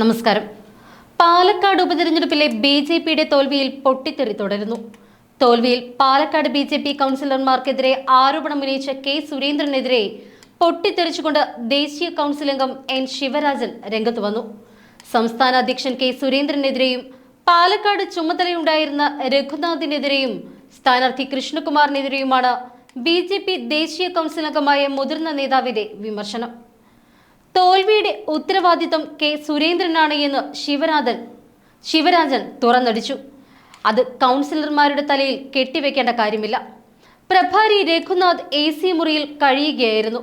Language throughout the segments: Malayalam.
നമസ്കാരം. പാലക്കാട് ഉപതെരഞ്ഞെടുപ്പിലെ ബി ജെ പിയുടെ തോൽവിയിൽ പൊട്ടിത്തെറി തുടരുന്നു. തോൽവിയിൽ പാലക്കാട് ബി ജെ പി കൗൺസിലർമാർക്കെതിരെ ആരോപണം ഉന്നയിച്ച കെ സുരേന്ദ്രനെതിരെ പൊട്ടിത്തെറിച്ചുകൊണ്ട് ദേശീയ കൗൺസിൽ അംഗം എൻ ശിവരാജൻ രംഗത്ത് വന്നു. സംസ്ഥാന അധ്യക്ഷൻ കെ സുരേന്ദ്രനെതിരെയും പാലക്കാട് ചുമതലയുണ്ടായിരുന്ന രഘുനാഥിനെതിരെയും സ്ഥാനാർത്ഥി കൃഷ്ണകുമാറിനെതിരെയുമാണ് ബി ജെ പി ദേശീയ കൗൺസിൽ അംഗമായ മുതിർന്ന നേതാവിന്റെ വിമർശനം. തോൽവിയുടെ ഉത്തരവാദിത്വം കെ സുരേന്ദ്രനാണ് എന്ന് ശിവരാജൻ ശിവരാജൻ തുറന്നടിച്ചു. അത് കൗൺസിലർമാരുടെ തലയിൽ കെട്ടിവെക്കേണ്ട കാര്യമില്ല. പ്രഭാരി രഘുനാഥ് എ സി മുറിയിൽ കഴിയുകയായിരുന്നു.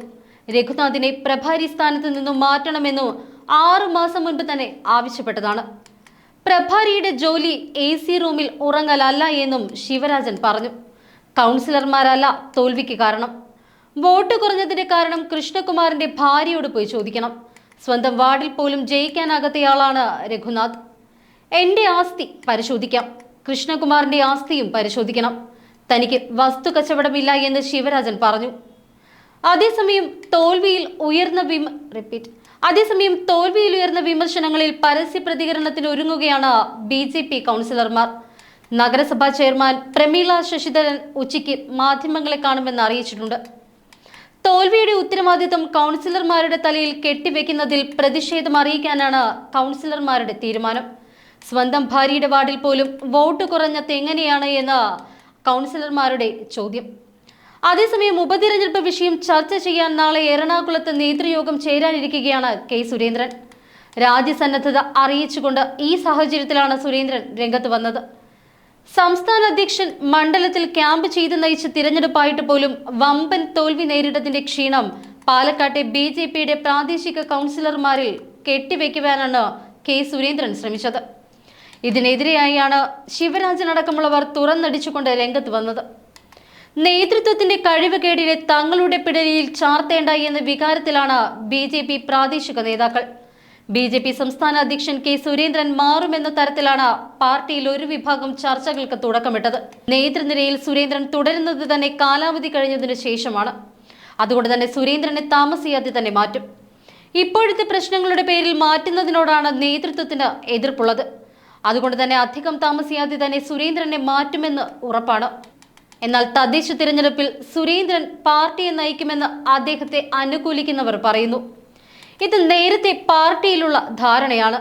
രഘുനാഥിനെ പ്രഭാരി സ്ഥാനത്ത് നിന്നും മാറ്റണമെന്നും ആറു മാസം മുൻപ് തന്നെ ആവശ്യപ്പെട്ടതാണ്. പ്രഭാരിയുടെ ജോലി എ സി റൂമിൽ ഉറങ്ങലല്ല എന്നും ശിവരാജൻ പറഞ്ഞു. കൗൺസിലർമാരല്ല തോൽവിക്ക് കാരണം. വോട്ട് കുറഞ്ഞതിന്റെ കാരണം കൃഷ്ണകുമാറിന്റെ ഭാര്യയോട് പോയി ചോദിക്കണം. സ്വന്തം വാർഡിൽ പോലും ജയിക്കാനാകാത്തയാളാണ് രഘുനാഥ്. എന്റെ ആസ്തി പരിശോധിക്കാം. കൃഷ്ണകുമാറിന്റെ ആസ്തിയും പരിശോധിക്കണം. തനിക്ക് വസ്തു കച്ചവടമില്ല എന്ന് ശിവരാജൻ പറഞ്ഞു. അതേസമയം തോൽവിയിൽ ഉയർന്ന വിമ റിപ്പീറ്റ് അതേസമയം തോൽവിയിൽ ഉയർന്ന വിമർശനങ്ങളിൽ പരസ്യ പ്രതികരണത്തിന് ഒരുങ്ങുകയാണ് ബി ജെ പി കൗൺസിലർമാർ. നഗരസഭാ ചെയർമാൻ പ്രമീള ശശിധരൻ ഉച്ചയ്ക്ക് മാധ്യമങ്ങളെ കാണുമെന്ന് അറിയിച്ചിട്ടുണ്ട്. തോൽവിയുടെ ഉത്തരവാദിത്വം കൗൺസിലർമാരുടെ തലയിൽ കെട്ടിവെക്കുന്നതിൽ പ്രതിഷേധം അറിയിക്കാനാണ് കൗൺസിലർമാരുടെ തീരുമാനം. സ്വന്തം ഭാര്യയുടെ വാർഡിൽ പോലും വോട്ട് കുറഞ്ഞത് എങ്ങനെയാണ് എന്ന് കൗൺസിലർമാരുടെ ചോദ്യം. അതേസമയം ഉപതിരഞ്ഞെടുപ്പ് വിഷയം ചർച്ച ചെയ്യാൻ നാളെ എറണാകുളത്ത് നേതൃയോഗം ചേരാനിരിക്കുകയാണ് കെ സുരേന്ദ്രൻ. രാജ്യസന്നദ്ധത അറിയിച്ചുകൊണ്ട് ഈ സാഹചര്യത്തിലാണ് സുരേന്ദ്രൻ രംഗത്ത് വന്നത്. സംസ്ഥാന അധ്യക്ഷൻ മണ്ഡലത്തിൽ ക്യാമ്പ് ചെയ്ത് നയിച്ച തിരഞ്ഞെടുപ്പായിട്ട് പോലും വമ്പൻ തോൽവി നേരിട്ടതിന്റെ ക്ഷീണം പാലക്കാട്ടെ ബി ജെ പിയുടെ പ്രാദേശിക കൗൺസിലർമാരിൽ കെട്ടിവെക്കുവാനാണ് കെ സുരേന്ദ്രൻ ശ്രമിച്ചത്. ഇതിനെതിരെയായാണ് ശിവരാജൻ അടക്കമുള്ളവർ തുറന്നടിച്ചുകൊണ്ട് രംഗത്ത് വന്നത്. നേതൃത്വത്തിന്റെ കഴിവുകേടിനെ തങ്ങളുടെ പിടലിയിൽ ചാർത്തേണ്ട എന്ന വികാരത്തിലാണ് ബി പ്രാദേശിക നേതാക്കൾ. ബി ജെ പി സംസ്ഥാന അധ്യക്ഷൻ കെ സുരേന്ദ്രൻ മാറുമെന്ന തരത്തിലാണ് പാർട്ടിയിൽ ഒരു വിഭാഗം ചർച്ചകൾക്ക് തുടക്കമിട്ടത്. നേതൃനിരയിൽ സുരേന്ദ്രൻ തുടരുന്നത് തന്നെ കാലാവധി കഴിഞ്ഞതിനു ശേഷമാണ്. അതുകൊണ്ട് തന്നെ സുരേന്ദ്രനെ താമസിയാതെ തന്നെ മാറ്റും. ഇപ്പോഴത്തെ പ്രശ്നങ്ങളുടെ പേരിൽ മാറ്റുന്നതിനോടാണ് നേതൃത്വത്തിന് എതിർപ്പുള്ളത്. അതുകൊണ്ട് തന്നെ അധികം താമസിയാതെ തന്നെ സുരേന്ദ്രനെ മാറ്റുമെന്ന് ഉറപ്പാണ്. എന്നാൽ തദ്ദേശ തിരഞ്ഞെടുപ്പിൽ സുരേന്ദ്രൻ പാർട്ടിയെ നയിക്കുമെന്ന് അദ്ദേഹത്തെ അനുകൂലിക്കുന്നവർ പറയുന്നു. ഇത് നേരത്തെ പാർട്ടിയിലുള്ള ധാരണയാണ്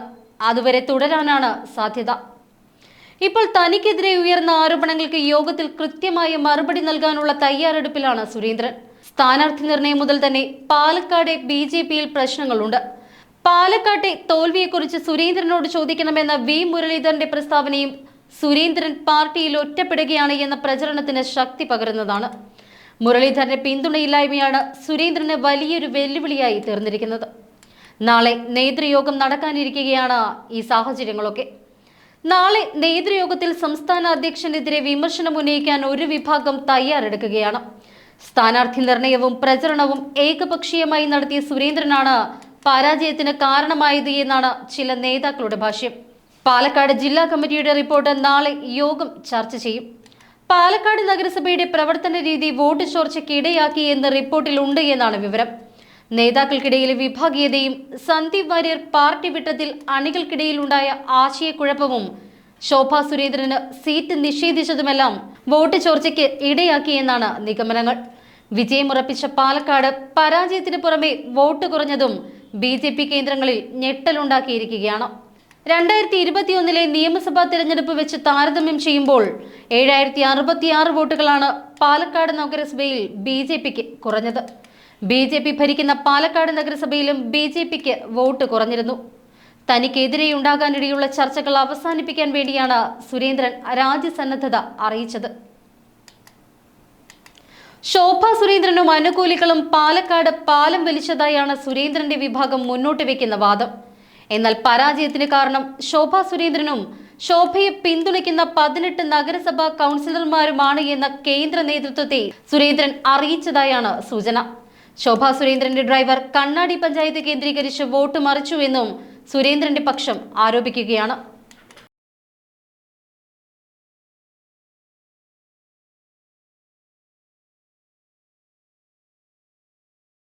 അതുവരെ തുടരാനാണ് സാധ്യത. ഇപ്പോൾ തനിക്കെതിരെ ഉയർന്ന ആരോപണങ്ങൾക്ക് യോഗത്തിൽ കൃത്യമായ മറുപടി നൽകാനുള്ള തയ്യാറെടുപ്പിലാണ് സുരേന്ദ്രൻ. സ്ഥാനാർത്ഥി നിർണയം മുതൽ തന്നെ പാലക്കാട് ബി ജെ പിയിൽ പ്രശ്നങ്ങളുണ്ട്. പാലക്കാട്ടെ തോൽവിയെക്കുറിച്ച് സുരേന്ദ്രനോട് ചോദിക്കണമെന്ന വി മുരളീധരന്റെ പ്രസ്താവനയും സുരേന്ദ്രൻ പാർട്ടിയിൽ ഒറ്റപ്പെടുകയാണ് എന്ന പ്രചരണത്തിന് ശക്തി പകരുന്നതാണ്. മുരളീധരന്റെ പിന്തുണയില്ലായ്മയാണ് സുരേന്ദ്രന് വലിയൊരു വെല്ലുവിളിയായി തീർന്നിരിക്കുന്നത്. നാളെ നേതൃയോഗം നടക്കാനിരിക്കുകയാണ് ഈ സാഹചര്യങ്ങളൊക്കെ. നാളെ നേതൃയോഗത്തിൽ സംസ്ഥാന അധ്യക്ഷനെതിരെ വിമർശനം ഉന്നയിക്കാൻ ഒരു വിഭാഗം തയ്യാറെടുക്കുകയാണ്. സ്ഥാനാർത്ഥി നിർണയവും പ്രചരണവും ഏകപക്ഷീയമായി നടത്തിയ സുരേന്ദ്രനാണ് പരാജയത്തിന് കാരണമായത് എന്നാണ് ചില നേതാക്കളുടെ ഭാഷ്യം. പാലക്കാട് ജില്ലാ കമ്മിറ്റിയുടെ റിപ്പോർട്ട് നാളെ യോഗം ചർച്ച ചെയ്യും. പാലക്കാട് നഗരസഭയുടെ പ്രവർത്തന രീതി വോട്ട് ചോർച്ചയ്ക്ക് ഇടയാക്കി എന്ന റിപ്പോർട്ടിൽ ഉണ്ട് എന്നാണ് വിവരം. നേതാക്കൾക്കിടയിലെ വിഭാഗീയതയും സന്ദീപ് വാര്യർ പാർട്ടി വിട്ടതിൽ അണികൾക്കിടയിൽ ഉണ്ടായ ആശയക്കുഴപ്പവും ശോഭാ സുരേന്ദ്രന് സീറ്റ് നിഷേധിച്ചതുമെല്ലാം വോട്ട് ചോർച്ചയ്ക്ക് ഇടയാക്കിയെന്നാണ് നിഗമനങ്ങൾ. വിജയമുറപ്പിച്ച പാലക്കാട് പരാജയത്തിന് പുറമെ വോട്ട് കുറഞ്ഞതും ബി കേന്ദ്രങ്ങളിൽ ഞെട്ടലുണ്ടാക്കിയിരിക്കുകയാണ്. രണ്ടായിരത്തി ഇരുപത്തിയൊന്നിലെ നിയമസഭാ തിരഞ്ഞെടുപ്പ് വെച്ച് താരതമ്യം ചെയ്യുമ്പോൾ ഏഴായിരത്തി അറുപത്തിയാറ് വോട്ടുകളാണ് പാലക്കാട് നഗരസഭയിൽ ബി ജെ പിക്ക് കുറഞ്ഞത്. ബി ജെ പി ഭരിക്കുന്ന പാലക്കാട് നഗരസഭയിലും ബി ജെ പിക്ക് വോട്ട് കുറഞ്ഞിരുന്നു. തനിക്കെതിരെ ഉണ്ടാകാനിടയുള്ള ചർച്ചകൾ അവസാനിപ്പിക്കാൻ വേണ്ടിയാണ് സുരേന്ദ്രൻ രാജ്യസന്നദ്ധത അറിയിച്ചത്. ശോഭ സുരേന്ദ്രനും അനുകൂലികളും പാലക്കാട് പാലം വലിച്ചതായാണ് സുരേന്ദ്രന്റെ വിഭാഗം മുന്നോട്ട് വെക്കുന്ന വാദം. എന്നാൽ പരാജയത്തിന് കാരണം ശോഭ സുരേന്ദ്രനും ശോഭയെ പിന്തുണയ്ക്കുന്ന പതിനെട്ട് നഗരസഭാ കൗൺസിലർമാരുമാണ് എന്ന കേന്ദ്ര നേതൃത്വത്തെ സുരേന്ദ്രൻ അറിയിച്ചതായാണ് സൂചന. ശോഭ സുരേന്ദ്രന്റെ ഡ്രൈവർ കണ്ണാടി പഞ്ചായത്ത് കേന്ദ്രീകരിച്ച് വോട്ട് മറിച്ചുവെന്നും സുരേന്ദ്രന്റെ പക്ഷം ആരോപിക്കുകയാണ്.